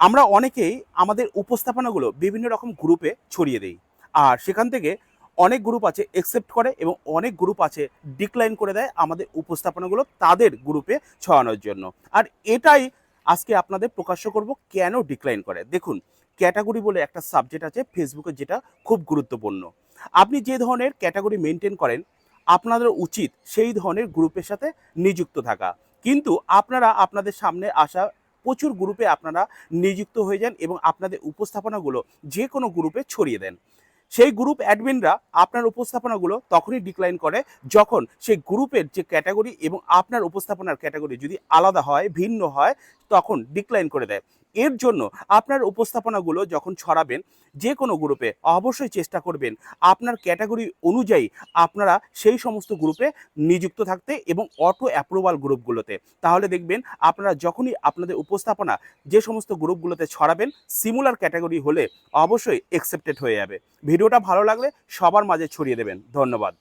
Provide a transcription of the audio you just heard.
আমরা অনেকেই আমাদের উপস্থাপনাগুলো বিভিন্ন রকম গ্রুপে ছড়িয়ে দেই। আর সেখান থেকে অনেক গ্রুপ আছে একসেপ্ট করে এবং অনেক গ্রুপ আছে ডিক্লাইন করে দেয় আমাদের উপস্থাপনাগুলো তাদের গ্রুপে ছড়ানোর জন্য। আর এটাই আজকে আপনাদের প্রকাশ্য করব কেন ডিক্লাইন করে। দেখুন ক্যাটাগরি বলে একটা সাবজেক্ট আছে ফেসবুকে যেটা খুব গুরুত্বপূর্ণ। আপনি যে ধরনের ক্যাটাগরি মেনটেন করেন, আপনাদের উচিত সেই ধরনের গ্রুপের সাথে নিযুক্ত থাকা। কিন্তু আপনারা আপনাদের সামনে আসা প্রচুর গ্রুপে আপনারা নিযুক্ত হয়ে যান এবং আপনাদের উপস্থাপনাগুলো যে কোনো গ্রুপে ছড়িয়ে দেন। সেই গ্রুপ অ্যাডমিনরা আপনার উপস্থাপনাগুলো তখনই ডিক্লাইন করে যখন সেই গ্রুপের যে ক্যাটাগরি এবং আপনার উপস্থাপনার ক্যাটাগরি যদি আলাদা হয়, ভিন্ন হয় তখন ডিক্লাইন করে দেয়। এর জন্য আপনার উপস্থাপনাগুলো যখন ছড়াবেন, যে কোনো গ্রুপে অবশ্যই চেষ্টা করবেন আপনার ক্যাটাগরি অনুযায়ী আপনারা সেই সমস্ত গ্রুপে নিযুক্ত থাকতে এবং অটো অ্যাপ্রুভাল গ্রুপগুলোতে তাহলে দেখবেন আপনারা যখনই আপনাদের উপস্থাপনা যে সমস্ত গ্রুপগুলোতে ছড়াবেন সিমুলার ক্যাটাগরি হলে অবশ্যই অ্যাকসেপ্টেড হয়ে যাবে। ভিডিওটা ভালো লাগলে সবার মাঝে ছড়িয়ে দেবেন। ধন্যবাদ।